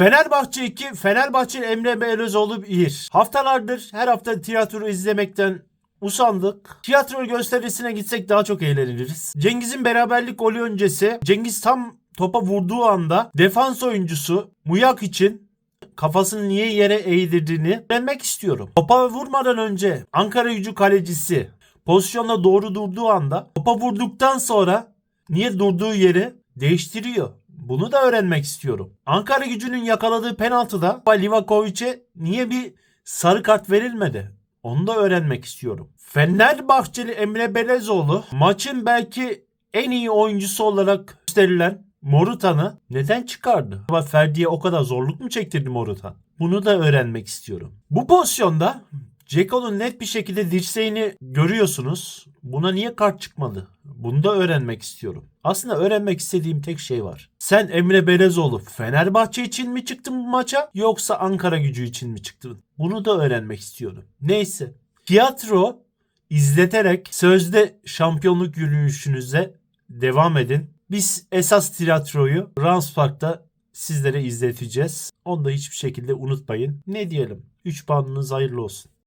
Fenerbahçe 2, Fenerbahçe Emre Belözoğlu 1. Haftalardır her hafta tiyatro izlemekten usandık. Tiyatro gösterisine gitsek daha çok eğleniriz. Cengiz'in beraberlik golü öncesi Cengiz tam topa vurduğu anda defans oyuncusu Muyak için kafasını niye yere eğdirdiğini öğrenmek istiyorum. Topa vurmadan önce Ankara gücü kalecisi pozisyonda doğru durduğu anda topa vurduktan sonra niye durduğu yeri değiştiriyor. Bunu da öğrenmek istiyorum. Ankara gücünün yakaladığı penaltıda Livakovic'e niye bir sarı kart verilmedi? Onu da öğrenmek istiyorum. Fenerbahçeli Emre Belezoğlu maçın belki en iyi oyuncusu olarak gösterilen Morutan'ı neden çıkardı? Ama Ferdi'ye o kadar zorluk mu çektirdi Morutan? Bunu da öğrenmek istiyorum. Bu pozisyonda Ceko'nun net bir şekilde dirseğini görüyorsunuz. Buna niye kart çıkmadı? Bunu da öğrenmek istiyorum. Aslında öğrenmek istediğim tek şey var. Sen Emre Belezoğlu Fenerbahçe için mi çıktın bu maça yoksa Ankara gücü için mi çıktın? Bunu da öğrenmek istiyorum. Neyse. Tiyatro izleterek sözde şampiyonluk yürüyüşünüze devam edin. Biz esas tiyatroyu Rams Park'ta sizlere izleteceğiz. Onu da hiçbir şekilde unutmayın. Ne diyelim? 3 puanınız hayırlı olsun.